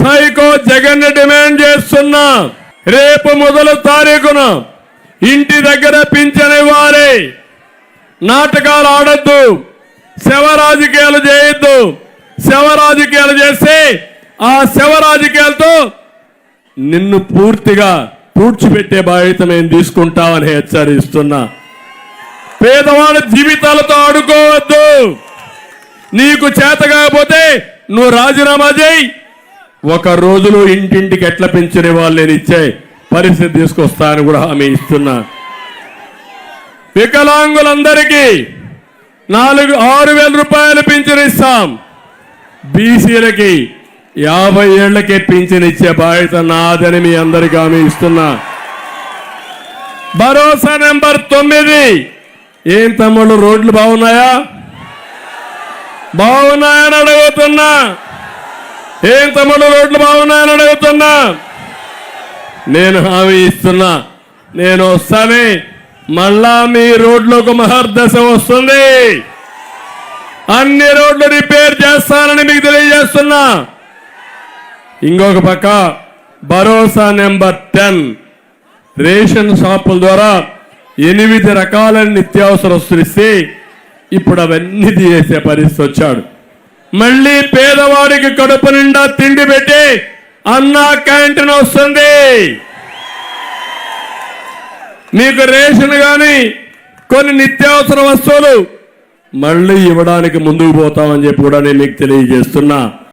Psycho Jagan demand చేస్తున్నా రేపు మొదలు తారీఖున ఇంటి దగ్గర పింఛన్ ఇవ్వాలి నాటకాలు ఆడద్దు శవ రాజకీయాలు చేయొద్దు. శవ రాజకీయాలు చేస్తే ఆ శవ రాజకీయాలతో నిన్ను పూర్తిగా పూడ్చిపెట్టే బాధ్యత మేము తీసుకుంటామని హెచ్చరిస్తున్నా. పేదవాళ్ళ జీవితాలతో ఆడుకోవద్దు. నీకు చేత కాకపోతే నువ్వు రాజీనామా చేయి. ఒక రోజులో ఇంటింటికి ఎట్లా పెంచునే వాళ్ళు నేను ఇచ్చే పరిస్థితి తీసుకొస్తా అని కూడా హామీ ఇస్తున్నా. వికలాంగులందరికీ నాలుగు ఆరు వేల రూపాయలు పింఛను ఇస్తాం. బీసీలకి యాభై ఏళ్ళకే పింఛను ఇచ్చే బాధ్యత నాదని మీ అందరికీ హామీ ఇస్తున్నా. భరోసా నెంబర్ తొమ్మిది. ఏం తమ్ముళ్ళు రోడ్లు బాగున్నాయా? బాగున్నాయని అడుగుతున్నా. ఏం తమ్ముళ్ళు రోడ్లు బాగున్నాయని అడుగుతున్నా. నేను హామీ ఇస్తున్నా. నేను వస్తానే. మళ్ళా మీ రోడ్లకు మహర్దశ వస్తుంది. అన్ని రోడ్లు రిపేర్ చేస్తానని మీకు తెలియజేస్తున్నా. ఇంకొక పక్క భరోసా నెంబర్ టెన్. రేషన్ షాపుల ద్వారా ఎనిమిది రకాల నిత్యావసర వస్తులు ఇస్తే ఇప్పుడు అవన్నీ తీసేసే పరిస్థితి వచ్చాడు. మళ్ళీ పేదవాడికి కడుపు నిండా తిండి పెట్టి అన్నా క్యాంటీన్ వస్తుంది. మీకు రేషన్ కానీ కొన్ని నిత్యావసర వస్తువులు మళ్ళీ ఇవ్వడానికి ముందుకు పోతామని చెప్పి కూడా నేను మీకు తెలియజేస్తున్నా.